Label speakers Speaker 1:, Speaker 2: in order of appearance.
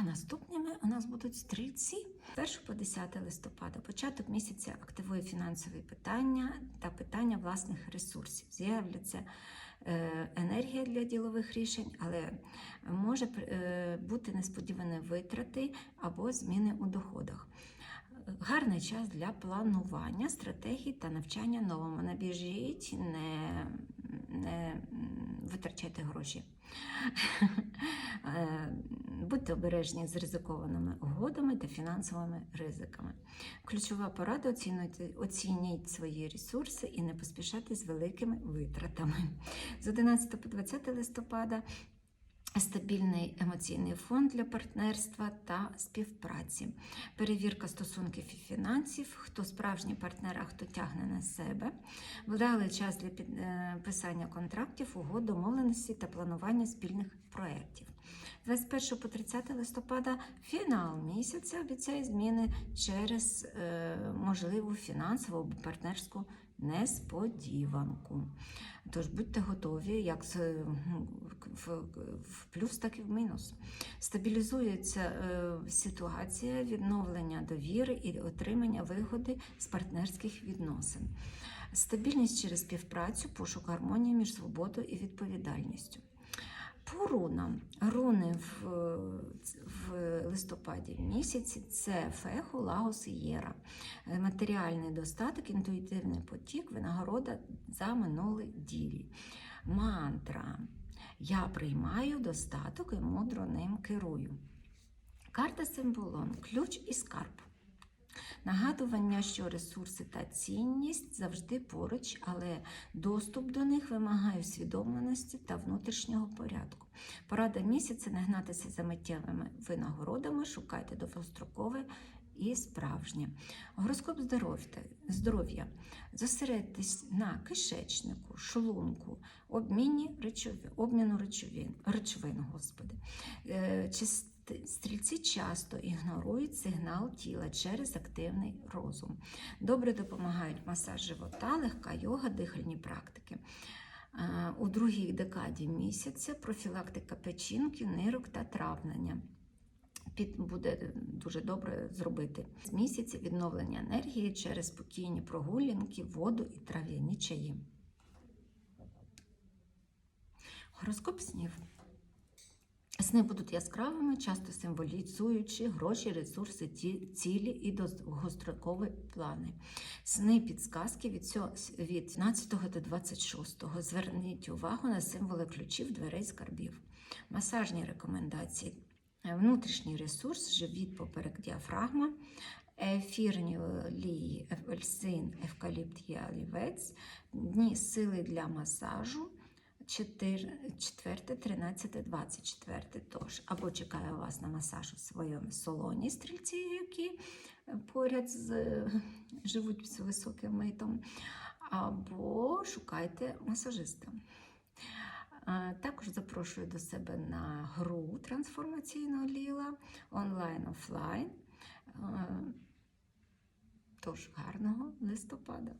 Speaker 1: А наступними у нас будуть стрільці. 1 по 10 листопада, початок місяця активує фінансові питання та питання власних ресурсів. З'являться е, енергія для ділових рішень, але може е, бути несподівані витрати або зміни у доходах. Гарний час для планування стратегій та навчання новому. Не біжіть, не, не витрачайте гроші. Будьте обережні з ризикованими угодами та фінансовими ризиками. Ключова порада оцінюйте, оцініть свої ресурси і не поспішайте з великими витратами. З 11 по 20 листопада стабільний емоційний фон для партнерства та співпраці, перевірка стосунків і фінансів, хто справжній партнер, а хто тягне на себе, вдалий час для підписання контрактів, угод, домовленості та планування спільних проєктів. 21 по 30 листопада фінал місяця. Обіцяє зміни через е, можливу фінансову або партнерську несподіванку. Тож будьте готові як ну, в плюс, так і в мінус. Стабілізується е, ситуація відновлення довіри і отримання вигоди з партнерських відносин. Стабільність через співпрацю, пошук гармонії між свободою і відповідальністю. По рунам. Руни в, в листопаді місяці це феху, лагос і єра. Е, Матеріальний достаток, інтуїтивний потік, винагорода за минулі ділі. Мантра. Я приймаю достаток і мудро ним керую. Карта символон, ключ і скарб. Нагадування, що ресурси та цінність завжди поруч, але доступ до них вимагає усвідомленості та внутрішнього порядку. Порада місяця не гнатися за миттєвими винагородами, шукайте довгострокове і справжнє. Гороскоп здоров'я. Зосередьтесь на кишечнику, шлунку, обміні речовин, обміну речовин, речовин господи. Е, чис- Стрільці часто ігнорують сигнал тіла через активний розум. Добре допомагають масаж живота, легка йога, дихальні практики. У другій декаді місяця профілактика печінки, нирок та травлення. Під буде дуже добре зробити з місяця відновлення енергії через спокійні прогулянки, воду і трав'яні чаї. Гороскоп снів. Сни будуть яскравими, часто символізуючи гроші, ресурси, цілі і довгострокові плани. Сни підсказки від, цього, від 17 до 26. Зверніть увагу на символи ключів, дверей, скарбів. Масажні рекомендації. Внутрішній ресурс, живіт, поперек діафрагма, ефірні олії, апельсин, евкаліпт і олівець, дні сили для масажу, 4, 13, 24 тож. Або чекаю вас на масаж у своєму салоні стрільці, які поряд з, живуть з високим митом, або шукайте масажиста. Також запрошую до себе на гру трансформаційного ліла онлайн-офлайн. Тож гарного листопада!